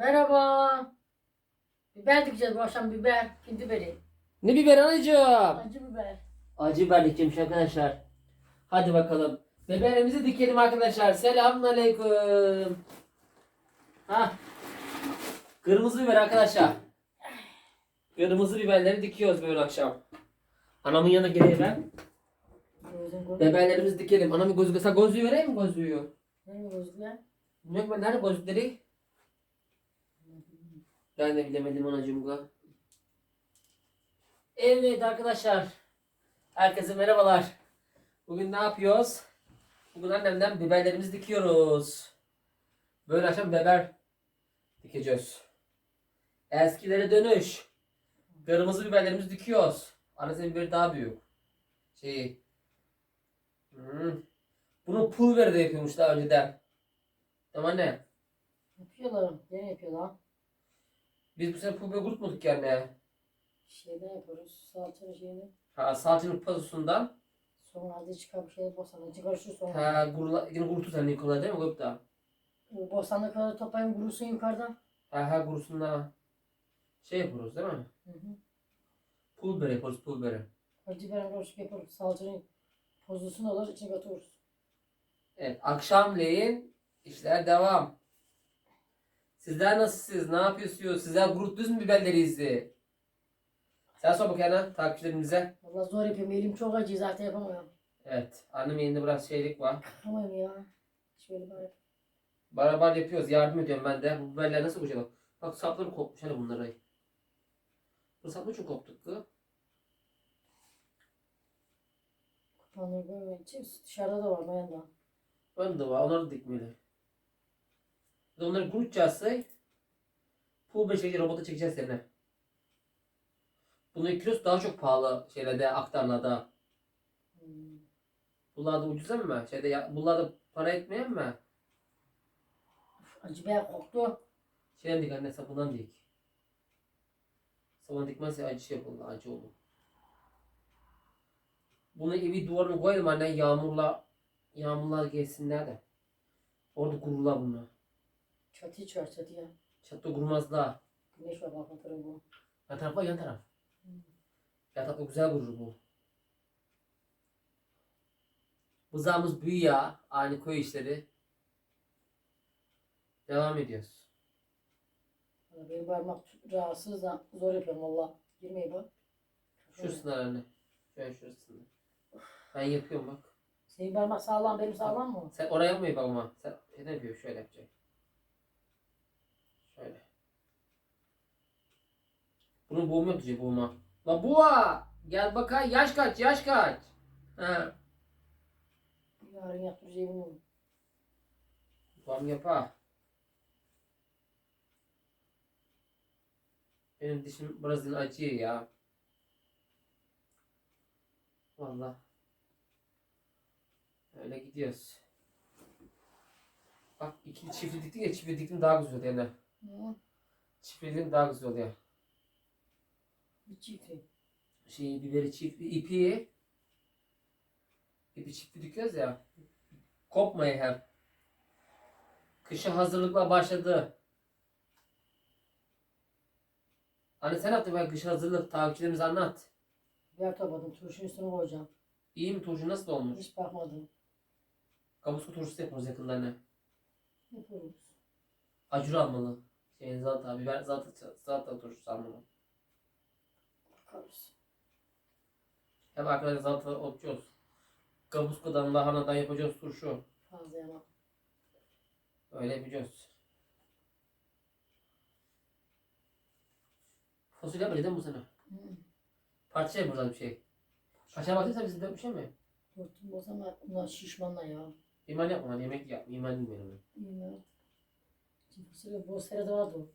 Merhaba. Biber dikeceğiz bu akşam biber. Hindi biberi. Ne biber anacığım? Acı biber. Acı biber dikeceğim arkadaşlar. Hadi bakalım. Biberimizi dikelim arkadaşlar. Selamünaleyküm. Ha. Kırmızı biber arkadaşlar. Kırmızı biberleri dikiyoruz böyle akşam. Anamın yanına geleyim ben. Biberlerimizi dikelim. Anamın gözü sen gözlüğü vereyim mi gözlüğü? Ne gözüküyor? Yok ben nerede gözlükleri? Ben de bilemedim anacığım ga. Evet arkadaşlar. Herkese merhabalar. Bugün ne yapıyoruz? Bugün annemden biberlerimizi dikiyoruz. Böyle akşam biber dikeceğiz. Eskilere dönüş. Kırmızı biberlerimizi dikiyoruz. Annesinin biberi daha büyük. Şey. Hmm. Bunu pul biber de yapıyormuş daha önceden. Tamam anne. Yapıyorlar. Gene yapıyorlar. Biz bu sene pul kurutmadık yani. Şeyden yapıyoruz. Salçalı şeyini. Ha salçanın pazusundan. Sonra hadi çıkar bir şey bostanı. Çıkarışır sonra. Ha gurula, yine kurutur sen Nikola değil mi koyup da? Bostanlığı kadar toplayın kurusun yukarıdan. Ha ha kurusundan şey yapıyoruz değil mi? Hı hı. Pul biber yapıyoruz pul biberi. Acı biber karışık yaparız. Salçanın pozusunu alır içine katıyoruz. Evet akşamleyin işler devam. Sizler nasılsınız? Ne yapıyorsunuz? Sizler kuruttunuz mu biberlerinizi? Sen sor bakayım ana takipçilerimize. Valla zor yapıyorum. Elim çok acı zaten yapamıyorum. Evet annemin elinde biraz şeylik var. Yapamıyorum ya. Şöyle bari. Beraber yapıyoruz. Yardım ediyorum ben de. Bu biberler nasıl koyacak? Bak, bak sapları kopmuş hadi bunları. Bu sapları çok koptuk kız. Kupanları içi- dışarıda da var bayan da. Ben de var. Onları dikmeli. Onları kurutacağız. Bir şekilde robota çekeceğiz yerine. Bunun kilosu daha çok pahalı şeylerde, aktarlarda. Hmm. Bunlar da ucuz ama şeyde ya, bunlar da para etmiyor mu? Acı biber koktu. Şeyden dik anne sapından dik. Sapından dikmezse acı şey yapılır, acı olur. Bunu evi duvarına koyalım anne yağmurla yağmurlar geçsinler de. Orada kururlar bunu. Çatı çıkar çatıya. Çatıda kurmazlar. Güneş var bakın tarafı bu. Yan taraf var yan taraf. Hmm. Yan tarafta güzel kurur bu. Bızağımız büyüyor ya. Aynı koyu işleri. Devam ediyoruz. Benim parmak rahatsız da zor yapıyorum valla. Girmeyi bak. Şurasında anne. Şöyle şurasında. Ben yapıyorum bak. Senin parmak sağlam benim sağlam mı? Sen oraya yapmayı bak ama. Sen ne yapıyor? Şöyle yapacak. Şöyle. Bunu boğum yapacak boğuma. La buğa! Gel bakay yaş kaç yaş kaç? Ha. Yarın yaptıracağım bunu. Babam yapar. Benim dişim biraz acıyor ya. Vallahi. Öyle gidiyoruz. Bak iki çiftli diktik ya çiftli diktim daha güzel oluyor yani. Hı. Çiftli diktim daha güzel oluyor. Çiftli. Şey biberi çiftli ipi ipi çiftli dikiyoruz ya. Kopmayı hep. Kışa hazırlıkla başladı. Anne sen yaptın ben kış hazırlık takipçilerimize anlat. Biber topladım. Turşunun üstüne koyacağım. İyi mi turşu nasıl olmuş? Hiç bakmadım. Kabuska turşusu yapıyoruz yakında anne. Yapıyoruz. Acur almalı. Şey zalata, biber zalata, zalata turşusu almalı. Bakarız. Hep arkadaşlar zalata okuyoruz. Kabuskadan lahanadan yapacağız turşu. Fazla yemem. Öyle yapacağız. Fasulye değil mi bu sene? Hı. Parça yapacağız bir şey. Kaşar baktıysa bizim de bir şey mi? Dörtüm boz ama bunlar şişmanla ya. İman yapma lan yemek yap. İman bilmiyorum ben. Bilmiyorum. Şimdi fasulye boz serada vardı o.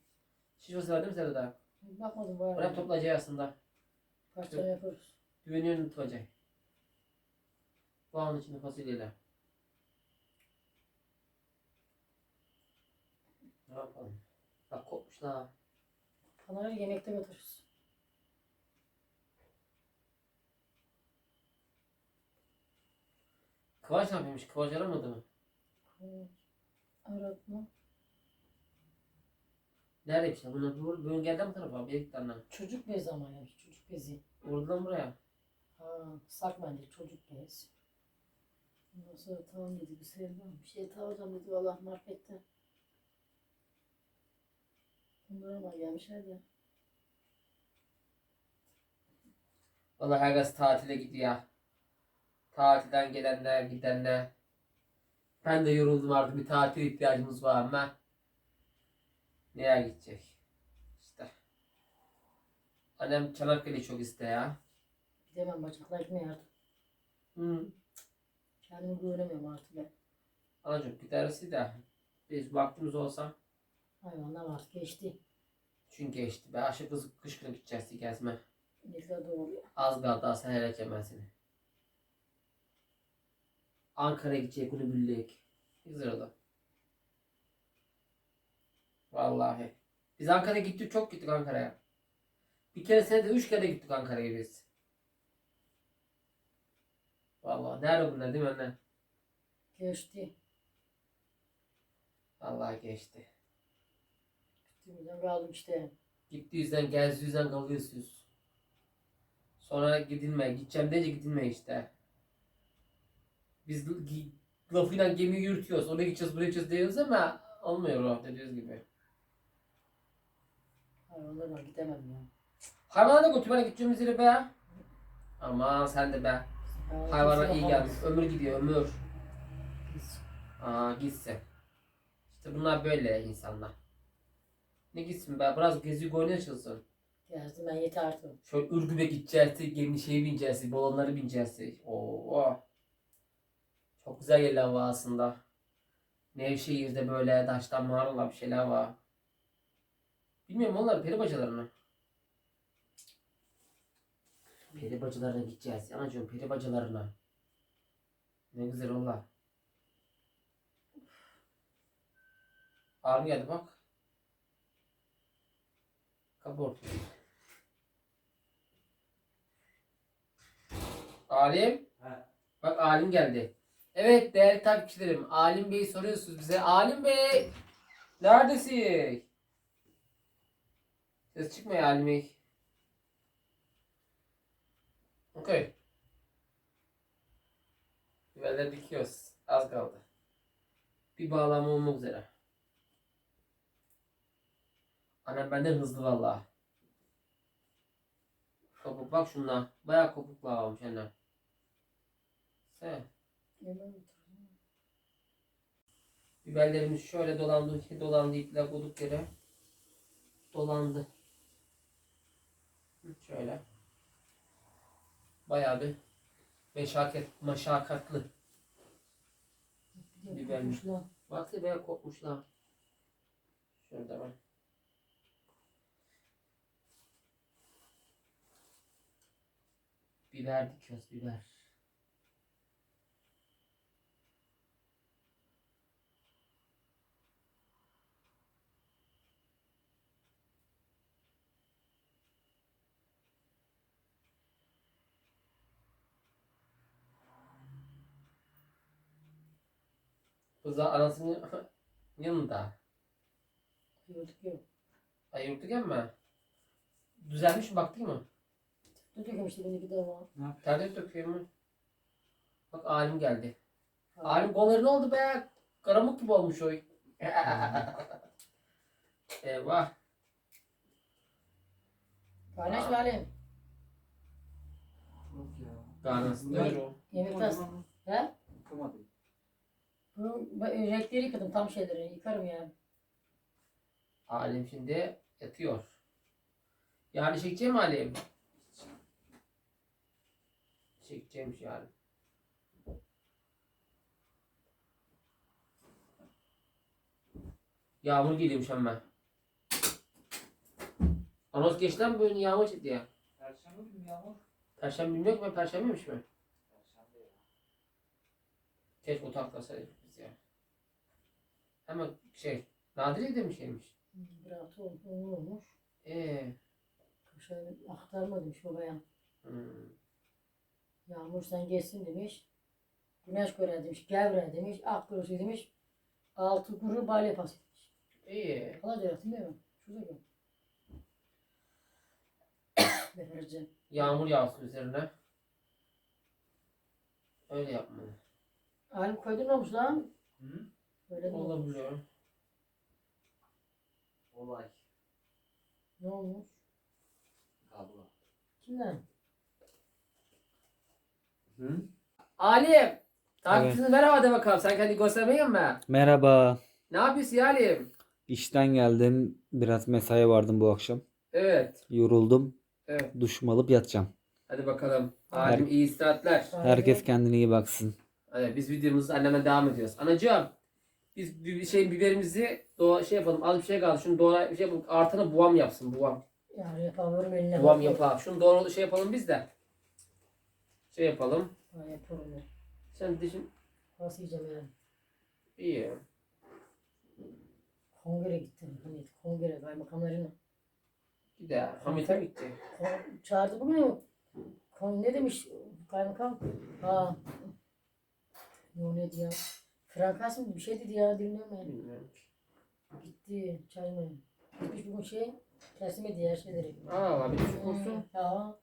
Şiş fasulye var değil mi sende daha? Bakmadım var. Oraya toplayacağız aslında. Parçalı yaparız. Güveniyorum tutacak. Bağın içinde fasulyeler. Ne yapalım? Bak kopmuşlar. Panarı yemekte götürürüz. Kıvaç ne yapıyormuş? Kıvaç aramadı mı? Hı. Aratma. Nerede bir şey? Bunlar bu bugün geldi mi tarafa? Bir iki tane. Çocuk bezi ama yani çocuk bezi. Vurdular buraya. Ha, sak bence çocuk bezi. Ondan sonra tamam dedi bir şey. Bir şey alacağım dedi valla markette. Bunlar ama gelmişler ya. Vallahi herkes tatile gidiyor. Tatilden gelenler, gidenler. Ben de yoruldum artık bir tatil ihtiyacımız var ama. Nereye gidecek? İşte. Annem Çanakkale çok iste ya. Gidemem bacaklar gitmiyor artık. Hı. Kendimi güvenemiyorum artık ben. Anacığım gidersi de. Biz vaktimiz olsa. Hayvanlar artık geçti. Çünkü geçti. Ben aşık kız kış günü gideceğiz gezme. İnekler doğuruyor. Az kaldı daha sen helak yemem seni. Ankara'ya gidecek. Ne güzel oldu. Vallahi. Biz Ankara'ya gittik çok gittik Ankara'ya. Bir kere senede üç kere gittik Ankara'ya biz. Vallahi nerede bunlar değil mi anne? Geçti. Vallahi geçti. Gittiğimizden kaldım işte. Gitti yüzden geldi yüzden kalıyorsunuz. Sonra gidilme. Gideceğim deyince gidilme işte. Biz lafıyla gemiyi yürütüyoruz. Oraya gideceğiz buraya gideceğiz diyoruz ama olmuyor o dediğiniz gibi. Hayvanlar var gidemem ya. Hayvana da götür bana gideceğimiz yere be. Aman sen de be. Kimse iyi gelmiş. Ömür gidiyor ömür. Aa gitsin. İşte bunlar böyle insanlar. Ne gitsin be biraz gezi goyuna açılsın. Gezdim ben yeter artık. Şöyle Ürgüp'e gideceğiz, gemi şeye bineceğiz, balonları bineceğiz. Oo. Çok güzel yerler var aslında. Nevşehir'de böyle taştan mağaralar bir şeyler var. Bilmiyorum onlar peri bacalarına. Peri bacalarına gideceğiz. Anacığım peri bacalarına. Ne güzel onlar. Ağrım geldi bak. Kapı ortaya. Alim. Ha. Bak Alim geldi. Evet değerli takipçilerim. Alim Bey soruyorsunuz bize. Alim Bey. Neredesin? Ses çıkmıyor Alim Bey. Okey. Biberleri dikiyoruz. Az kaldı. Bir bağlama olmak üzere. Annem benden hızlı vallahi. Kopuk bak şunlar. Bayağı kopuklar olmuş annem. Sen. Biberlerimiz şöyle dolandı, dolandı ipler bulduk yere. Dolandı. Şöyle. Bayağı bir meşakkat, meşakkatli. Bibermiş. Baksana bayağı kopmuşlar. Şurada bak. Biber dikiyoruz biber. Kız da anasının yanında. Yiyorduk yok. Ayırdık ama. Düzelmiş mi baktın mı? Ne dökmüştü beni bir daha. Ne yapıyor? Terlik döküyor mu? Bak alim geldi. Ha. Alim kolları ne oldu be? Karamuk gibi olmuş o. Eyvah. Paylaş Valim. Yok ya. Garnası da öyle o. Yemek tas. He? Yıkamadım. Bu bu renkleri yıkadım tam şeyleri. Yıkarım yani. Alim şimdi yatıyor. Yani çekeceğim mi Alim? Çekeceğim yani. Yağmur geliyormuş ama. Anons geçten mi böyle yağmur çıktı ya? Perşembe günü yağmur. Perşembe ki ben perşembeymiş mi? Perşembe ya. Keşke biz Hemen şey, Nadire de mi şeymiş? Bir hafta olmuş. Eee. Şöyle aktarma demiş babaya. Hmm. Yağmur sen geçsin demiş. Güneş görer demiş. Gevre demiş. Ak kurusu demiş. Altı kuru bal yapası demiş. İyi. Alacaksın değil mi? Şurada gel. Beherce. Yağmur yağsın üzerine. Öyle yapma. Alim koydun olmuş lan. Hı? Öyle mi olmuş? Olabiliyor. Olay. Ne olmuş? Kablo. Kimden? Hı? Alim. Takipçiniz merhaba de bakalım. Sen kendi göstermeyin mi? Merhaba. Ne yapıyorsun ya Alim? İşten geldim. Biraz mesai vardım bu akşam. Evet. Yoruldum. Evet. Duşumu alıp yatacağım. Hadi bakalım. Alim iyi istirahatler. Herkes kendine iyi baksın. Hadi biz videomuzu anneme devam ediyoruz. Anacığım. Biz bir bir şey biberimizi doğa şey yapalım. Az bir şey kaldı. Şunu doğra bir şey yapalım. Artana buam yapsın buam. Yani yapalım eline. Buam yapalım. Şunu doğru şey yapalım biz de. Şey yapalım. Ha, yapalım ya. Sen dişin Nasıl yiyeceğim yani? iyi. Kongre gittim. Hani kongre kaymakamlarına. Gider. Hamit'e mi gitti? Kon- Çağırdı bugün. Kon ne demiş kaymakam? Ha. Ne o ne diyor? Frankas mı bir şey dedi ya dinliyorum ben. Bilmiyorum. Gitti çay mı? Gitmiş bugün şey teslim ediyor her şeyleri. Aa bir düşük olsun. Ya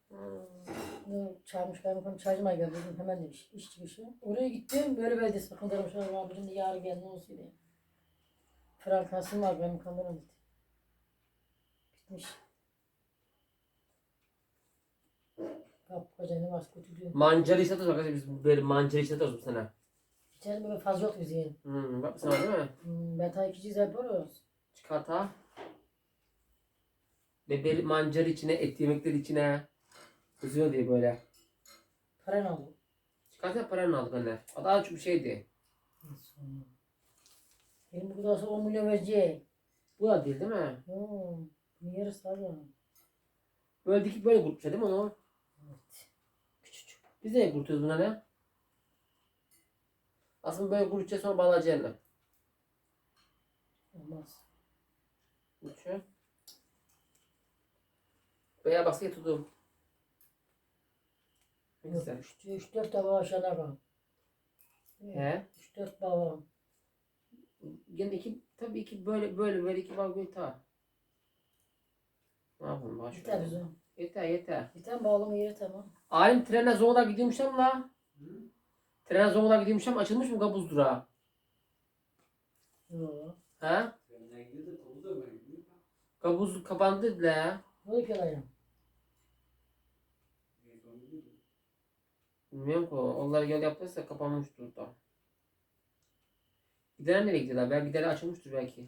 ne çağırmış kaymakam çaycıma geldi dedim hemen demiş iş çıkışı. Oraya gittim böyle böyle sakındırmış ama birinde yarın gel ne olsun diye. Frankasım var kaymakamlara gitti. Gitmiş. Kapkacayını bas götürüyor. Mancarı işletiyoruz arkadaşlar biz böyle mancarı işletiyoruz bu sene. Geçen böyle fazla yok bizim. Hmm, bak sana değil mi? Hmm, ben ta ikinciyiz yapıyoruz. Çikolata. Bebeli mancarı içine, et yemekleri içine. Kızıyor diye böyle. Paran aldım. Çikolata paranı aldık anne. O daha çok bir şeydi. Sonra. Benim bu kadar olsa 10 milyon verecek. Bu da değil değil mi? Hmm. Bunun yarısı var ya. Böyle dikip böyle kurutmuşlar değil mi onu? Evet. Küçücük. Biz de kurutuyoruz buna ne? Aslında böyle kurutacağız sonra bağlayacaksın anne. Olmaz. Kurutuyor. Veya baskıya. Ne Yok, güzel. üç, üç dört tava aşağıda var. He? Üç dört tava. Gene iki, tabii iki böyle böyle böyle iki var yeter. Ne yapalım başka? Yeter bizim. Yeter yeter. Yeter bağlama yeri tamam. Alim trene Zonguldak'a gidiyormuş ama la. Zonguldak'a gidiyormuş ama açılmış mı kabuz durağı? Yok. Gidiyor. Kabuz kapandı ya. Ne yapıyorlar ya? Bilmiyorum ki. Onlar yol yaptıysa kapanmıştır da. Gider nereye gidiyorlar? Belki gideri açılmıştır belki.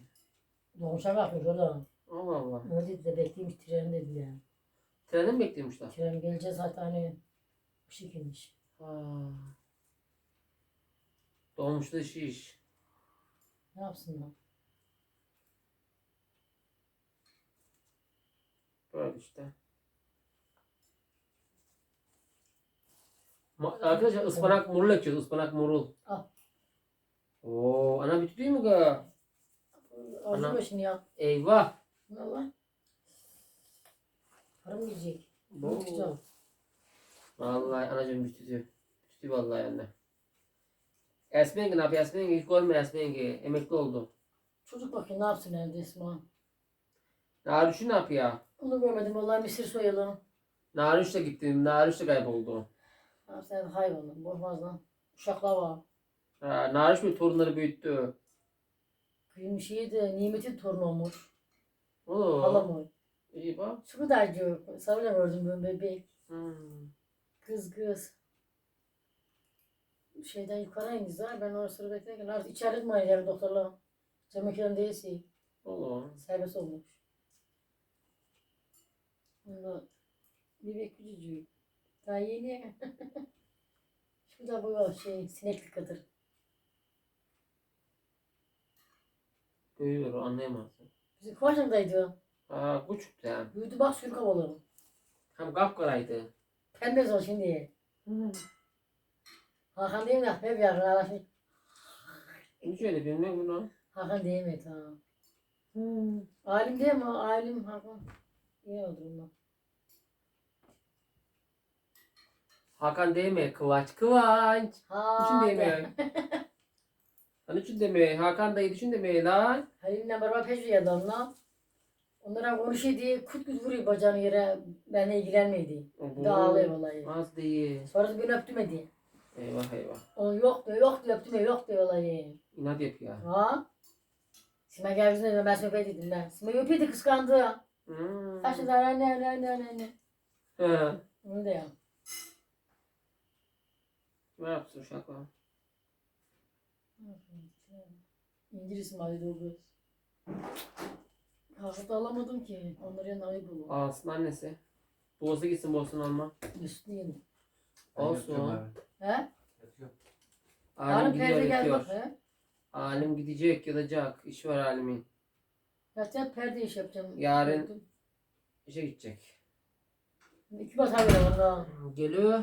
Doğuşa kalkmış orada. Allah Allah. Öyle de bekleymiş tren dedi ya. Trenden mi bekliyormuşlar? Tren gelince zaten hani bir şekilmiş. Ha. Dolmuşta şiş. Ne yapsınlar? Böyle işte. Ma- Arkadaşlar ıspanak morul ekiyoruz. Ispanak morul. Al. Oo, ana bitti değil mi ga? Ağzı Ana. başını ya. Eyvah. Ne lan? Para mı gidecek? Ne Oo. yapacağım? Vallahi anacığım bitti. Bitti vallahi anne. Yenge ne yapıyor? Yenge hiç Esme yenge. Emekli oldu. Çocuk bakayım ne yapsın evde İsmail. Narüşü ne yapıyor? Onu görmedim vallahi misir soyalım. Narüş de gitti. Narüş de kayboldu. Ne yapsın hayvanı boğmaz lan. Uşaklar var. Ha, Narüş bir torunları büyüttü. Kıyım şeyi de nimetin torunu olmuş. Oo. Halam o. İyi bak. Şu kadar diyor. Sabırla gördüm ben bebek. Hmm. Kız kız. Şeyden yukarı inizler. Ben orası beklerken artık içeride mi ayırıyor doktorlar? Cemeklerin değilse Oo. serbest olmuş. Onda bebek küçücük. Daha yeni. Şu da bu şey sineklik kadar. Büyüyor anlayamazsın. Bizim Kıvancık'taydı. Ha küçüktü yani. Büyüdü bak sürük havalı. Hem kapkaraydı. Pembe ol şimdi. Hakan değil mi? Hep yarın araştır. Hiç öyle bilmiyorum bunu. Hakan değil mi? Tamam. Alim değil mi? Alim Hakan. İyi oldu bunlar. Hakan değil mi? Kıvanç Kıvanç. Ha. Düşün değil mi? Hani düşün değil mi? Hakan dayı düşün mi lan? Halim'le beraber peşe geldi onunla. Onlara konuşuyor diye kut kut vuruyor bacağını yere. Benimle ilgilenmeydi. Bir de ağlıyor vallahi. Az değil. Sonra da beni öptümedi. Eyvah eyvah. Onu yok diyor, yok diyor, öptüme, yok diyor vallahi. İnat yapıyor. Ha? Sime geldi ben sana öpeyim dedim ben. Sime öpeydi kıskandı. Hmm. Taşıdılar anne anne anne anne anne. He. Onu da ya. Ne? İncir İsmail'de o kız. Kalkıp da alamadım ki. Onların yanına ayıp olur. Alsın annesi. Boğazı gitsin bozsun alma. Üstlüyüm. Olsun. He? Alim Hanım gidiyor perde gel yatıyor. bak he. Alim gidecek yatacak. İşi var Alim'in. Yatacak perde iş yapacağım. Yarın- İşe gidecek. İki batar bile var daha. Geliyor.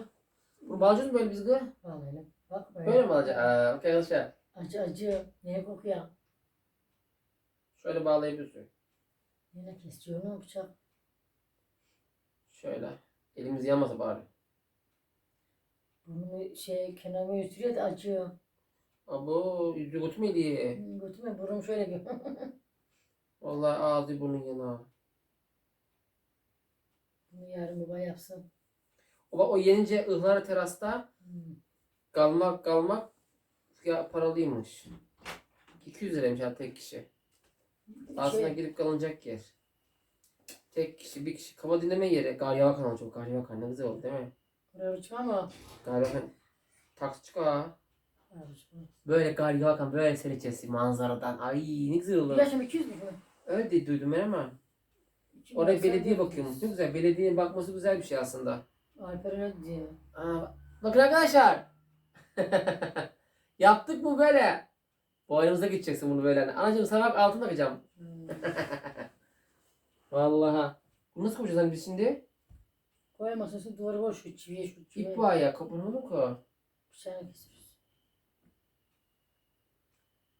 Bunu bağlayacağız mı böyle biz gı? Vallahi. Bak böyle. Böyle mi alacağız? Aa, okey arkadaşlar. Acı acı. Neye kokuyor? Şöyle bağlayabiliyorsun. Yine kesiyor mu bıçak? Şöyle. Elimiz yanmasa bari. Burnumu şey kenarıma götürüyor da acıyor. Abo yüzü götürmedi. Hmm, Götürme burnum şöyle bir. Vallahi ağzı burnun yana. Bunu yarın baba yapsın. O, bak o yenince ıhlara terasta Hmm. kalmak kalmak ya paralıymış. 200 liraymış ha tek kişi. Aslında Şey, girip kalınacak yer. Tek kişi bir kişi kafa dinleme yeri. Garyavan kanal çok Garyavan ne güzel oldu değil mi? Buraya uçma ama. Garyavan taksi. Ha, uçma. Böyle Garyavan böyle seyredeceğiz manzaradan. Ay ne güzel olur. Yaşım 200 mü? Öyle de duydum ben ama. 200 Oraya belediye 400. bakıyormuş. Ne güzel. Belediyenin bakması güzel bir şey aslında. Alper öyle diyor. Aa, bakın arkadaşlar. Yaptık mı böyle? Boynumuza gideceksin bunu böyle. Anacığım sana bak altın takacağım. Hmm. Vallahi. Bunu nasıl koyacağız hani biz şimdi? Koy masası duvarı koy şu çiviye şu çiviye. İp var ya kapını mı koy? Bıçağını keseriz.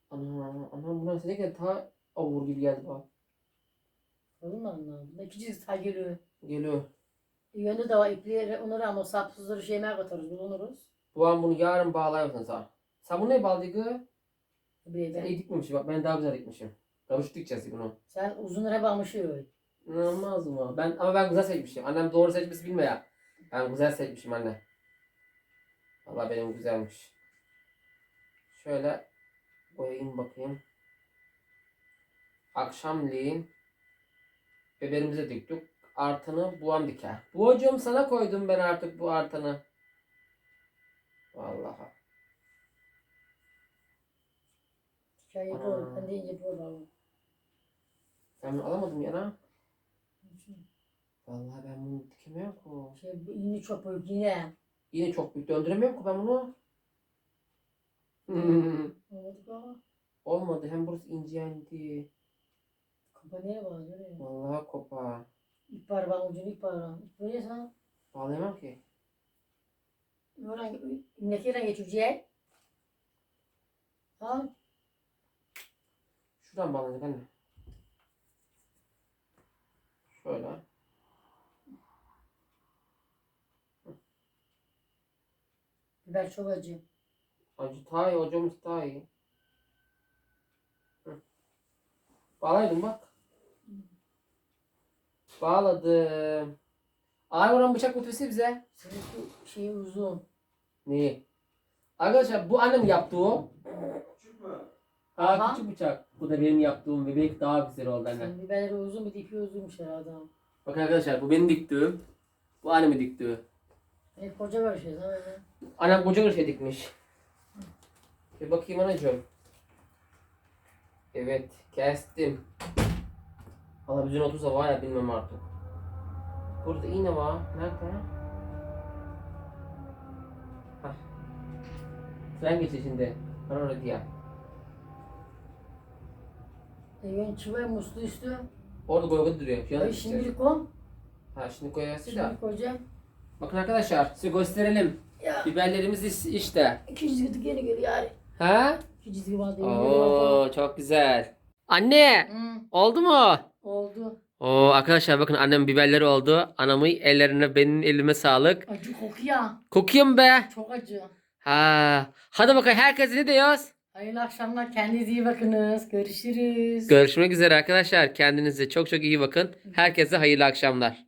Ana, ana bunlar size ta avur gibi geldi bak. Olur mu anladın? İki çizik ta geliyor. Geliyor. Yönde de var ipleri onları ama sapsızları şeyime katarız bulunuruz. Bu an bunu yarın bağlayasın sen. Sen bunu ne bağladın? Bir Sen iyi dikmemişsin bak ben daha güzel dikmişim. Kavuş dikeceğiz bunu. Sen uzunlara hep almışıyor. İnanılmaz mı? Ben, ama ben güzel seçmişim. Annem doğru seçmesi bilmiyor ya. Ben güzel seçmişim anne. Valla benim güzelmiş. Şöyle koyayım bakayım. Akşamleyin biberimize diktik. Artını buam diker. Buğacığım sana koydum ben artık bu artını. Vallahi. Hikaye Ana. doğru. Ben de ince doğru. Sen bunu alamadın yana? Vallahi ben bunu dikemiyorum ki. Şey, bu iğne çok büyük yine. Yine çok büyük döndüremiyorum ki ben bunu. Hmm. Olmadı baba. Olmadı. Hem burası ince yendi. Kafa nereye bağlıyor? Vallahi kopar. İp var bak ucunu ip var. İp böyle sana. Bağlayamam ki. Oradan imleklerden geçeceği. Al. Şuradan bağlanacak anne. Şöyle. Biber çok acı. Acı daha iyi. Hocamız daha iyi. Hı. Bağlaydım bak. Bağladım. Ay oran bıçak götürse bize. Senin şu şeyi uzun. Neyi? Arkadaşlar bu annem yaptığı o. Küçük mü? Ha Aha. küçük bıçak. Bu da benim yaptığım ve belki daha güzel oldu anne. Senin biberleri uzun bir de ipi uzunmuş herhalde. Bakın arkadaşlar bu benim diktiğim. Bu annemin diktiği. Hep koca böyle şey öyle. Annem koca bir şey dikmiş. Bir bakayım anacığım. Evet kestim. Valla bizim otursa var ya bilmem artık. Burada iğne var. Nerede? Hah. Tren geçiyor şimdi. Ben orada diye. Evin çivi muslu üstü. Orada goygoda duruyor. Ay şimdilik kom. Ha şimdi koyarsın da. Şimdilik koyacağım. Bakın arkadaşlar size gösterelim. Ya. Biberlerimiz işte. İki çizgi yeni geliyor yani. Ha? İki çizgi var diye. Oo çok güzel. Anne Hı, oldu mu? oldu. Oo arkadaşlar bakın annem biberleri oldu. Anamın ellerine benim elime sağlık. Acı kokuyor. Kokuyor mu be? Çok acı. Ha. Hadi bakalım herkes ne diyoruz? Hayırlı akşamlar. Kendinize iyi bakınız. Görüşürüz. Görüşmek üzere arkadaşlar. Kendinize çok çok iyi bakın. Herkese hayırlı akşamlar.